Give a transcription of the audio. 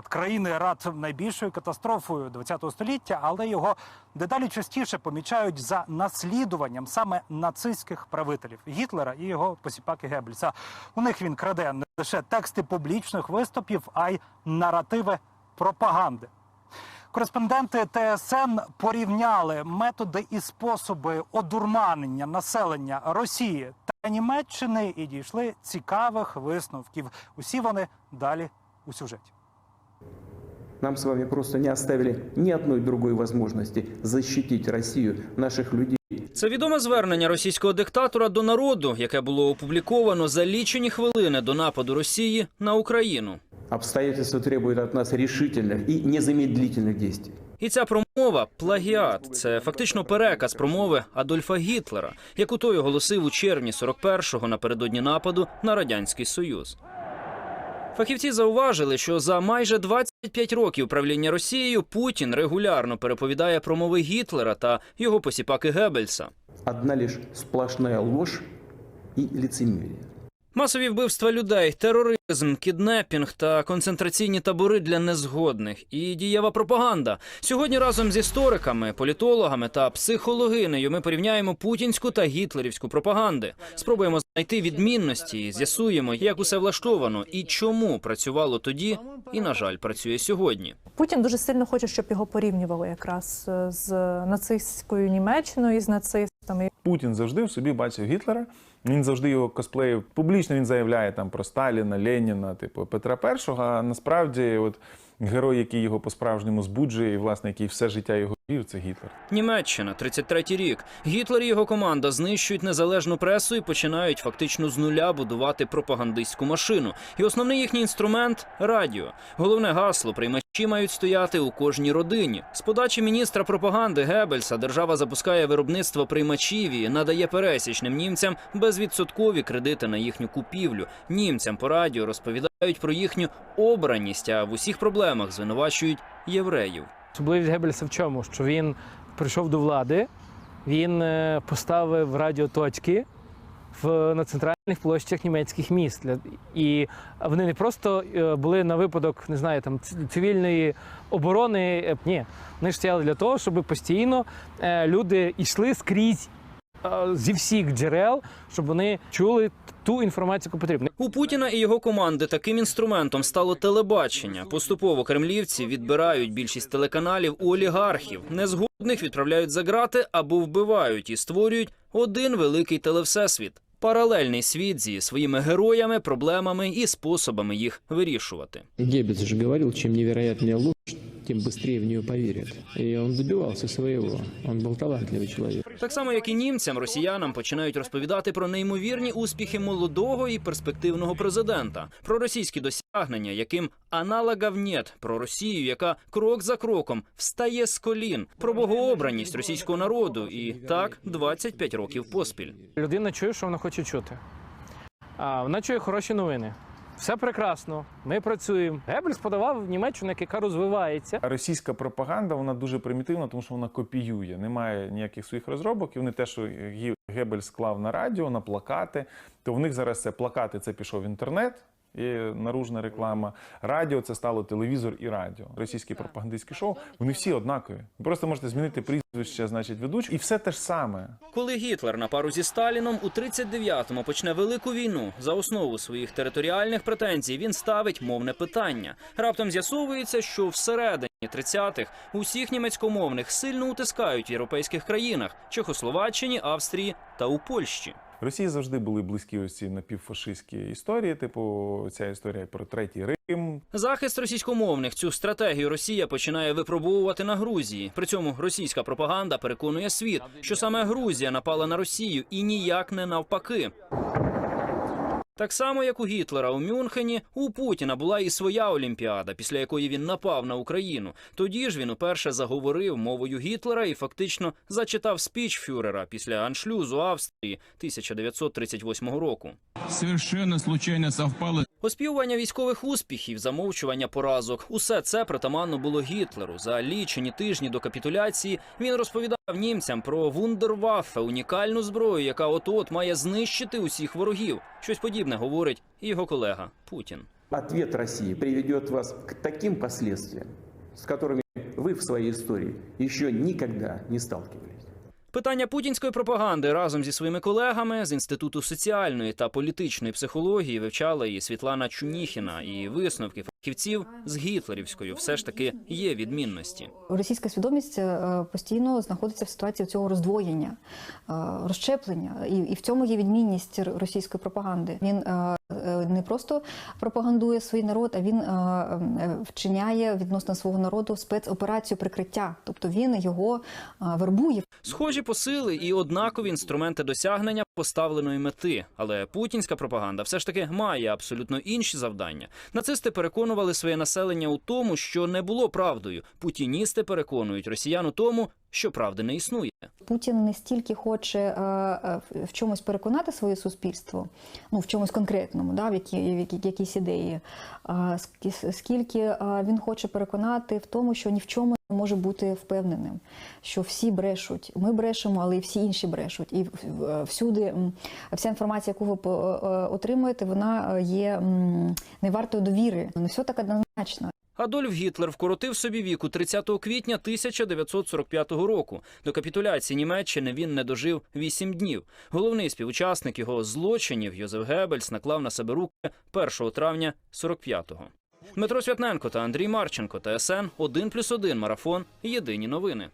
Країни рад найбільшою катастрофою ХХ століття, але його дедалі частіше помічають за наслідуванням саме нацистських правителів Гітлера і його посіпаки Геббельса. У них він краде не лише тексти публічних виступів, а й наративи пропаганди. Кореспонденти ТСН порівняли методи і способи одурманення населення Росії та Німеччини і дійшли цікавих висновків. Усі вони далі у сюжеті. Нам с вами просто не оставили ни одной другой возможности защитить Россию, наших людей. Це відоме звернення російського диктатора до народу, яке було опубліковано за лічені хвилини до нападу Росії на Україну. Обстоятельства требуют от нас решительных и незамедлительных действий. І ця промова плагіат. Це фактично переказ промови Адольфа Гітлера, яку той оголосив у червні 41-го напередодні нападу на радянський союз. Фахівці зауважили, що за майже 25 років правління Росією Путін регулярно переповідає промови Гітлера та його посіпаки Геббельса. Одна лише сплошна ложь і лицемерие. Масові вбивства людей, тероризм, кіднепінг та концентраційні табори для незгодних і дієва пропаганда. Сьогодні разом з істориками, політологами та психологинею ми порівняємо путінську та гітлерівську пропаганди. Спробуємо знайти відмінності, і з'ясуємо, як усе влаштовано і чому працювало тоді, і на жаль, працює сьогодні. Путін дуже сильно хоче, щоб його порівнювали якраз е, з нацистською Німеччиною і з нацистами. Путін завжди в собі бачив Гітлера. Він завжди його косплеїв. Публічно він заявляє там про Сталіна, Леніна, типу Петра І, а насправді, от герой, який його по-справжньому збуджує, і власне який все життя його вів, це Гітлер. Німеччина, 33-й рік. Гітлер і його команда знищують незалежну пресу і починають фактично з нуля будувати пропагандистську машину. І основний їхній інструмент радіо. Головне гасло приймачі мають стояти у кожній родині. З подачі міністра пропаганди Геббельса держава запускає виробництво приймачів і надає пересічним німцям безвідсоткові кредити на їхню купівлю. Німцям по радіо розповідають про їхню обраність, а в усіх проблемах звинувачують євреїв. Особливість Геббельса в чому? Що він прийшов до влади, він е, поставив радіоточки в, на центральних площах німецьких міст. І вони не просто е, були на випадок, не знаю, там цивільної оборони. е, Ні, вони ж стояли для того, щоб постійно люди йшли скрізь зі всіх джерел, щоб вони чули ту інформацію, яку потрібно. У Путіна і його команди таким інструментом стало телебачення. Поступово кремлівці відбирають більшість телеканалів у олігархів. Незгодних відправляють за грати або вбивають і створюють один великий телевсесвіт. Паралельний світ зі своїми героями, проблемами і способами їх вирішувати. Геббельс же говорил, чем невероятнее ложь, тем быстрее в нее поверят. И он добивался своего. Он был талантливый человек. Так само, як і німцям, росіянам починають розповідати про неймовірні успіхи молодого і перспективного президента, про російські досягнення, яким аналогів нет, про Росію, яка крок за кроком встає з колін, про богообраність російського народу, і так 25 років поспіль. Людина чує, що вона хоче чути. А вона чує хороші новини. Все прекрасно. Ми працюємо. Геббельс подавав в Німеччину, яка розвивається. Російська пропаганда вона дуже примітивна, тому що вона копіює. Немає ніяких своїх розробок. І вони те, що Геббельс склав на радіо, на плакати, то в них зараз це плакати, це пішов в інтернет. І наружна реклама. Радіо це стало телевізор і радіо. Російські пропагандистські шоу вони всі однакові. Ви просто можете змінити прізвище, значить, ведуч, і все те ж саме. Коли Гітлер на пару зі Сталіном у 39-му почне велику війну, за основу своїх територіальних претензій він ставить мовне питання. Раптом з'ясовується, що всередині 30-х усіх німецькомовних сильно утискають в європейських країнах Чехословаччині, Австрії та у Польщі. Росії завжди були близькі ось ці напівфашистські історії, типу ця історія про третій Рим, Захист російськомовних цю стратегію Росія починає випробовувати на Грузії. При цьому російська пропаганда переконує світ, що саме Грузія напала на Росію і ніяк не навпаки. Так само, як у Гітлера у Мюнхені, у Путіна була і своя Олімпіада, після якої він напав на Україну. Тоді ж він уперше заговорив мовою Гітлера і фактично зачитав спіч фюрера після аншлюзу Австрії 1938 року. совершенно случайно совпало Оспівування військових успіхів, замовчування поразок усе це притаманно було Гітлеру. За лічені тижні до капітуляції він розповідав німцям про вундерваффе, унікальну зброю, яка от-от має знищити усіх ворогів. Щось подібне говорить і його колега Путін. Ответ России приведет вас к таким последствиям, с которыми вы в своей истории еще никогда не сталкивались. Питання путінської пропаганди разом зі своїми колегами з інституту соціальної та політичної психології вивчала і Світлана Чуніхіна. І висновки фахівців з гітлерівською все ж таки є відмінності. Російська свідомість е, постійно знаходиться в ситуації цього роздвоєння, е, розщеплення, і, і в цьому є відмінність російської пропаганди. Він е, не просто пропагандує свій народ, а він вчиняє відносно свого народу спецоперацію прикриття, тобто він його вербує. Схожі посили і однакові інструменти досягнення поставленої мети. Але путінська пропаганда все ж таки має абсолютно інші завдання. Нацисти переконували своє населення у тому, що не було правдою. Путіністи переконують росіян у тому, що правди не існує. Путін не стільки хоче е, е, в- чомусь переконати своє суспільство, ну в чомусь конкретному, да, в, які, в які- якійсь ідеї, а скільки е, він хоче переконати в тому, що ні в чому не може бути впевненим, що всі брешуть. Ми брешемо, але і всі інші брешуть. І всюди вся інформація, яку ви е, е, отримуєте, вона е, є не вартою довіри. Не все так однозначно. Адольф Гітлер вкоротив собі віку 30 квітня 1945 року. До капітуляції Німеччини він не дожив 8 днів. Головний співучасник його злочинів Йозеф Геббельс наклав на себе руки 1 травня 45-го. Дмитро Святненко та Андрій Марченко, ТСН 1+,1 Марафон. Єдині новини.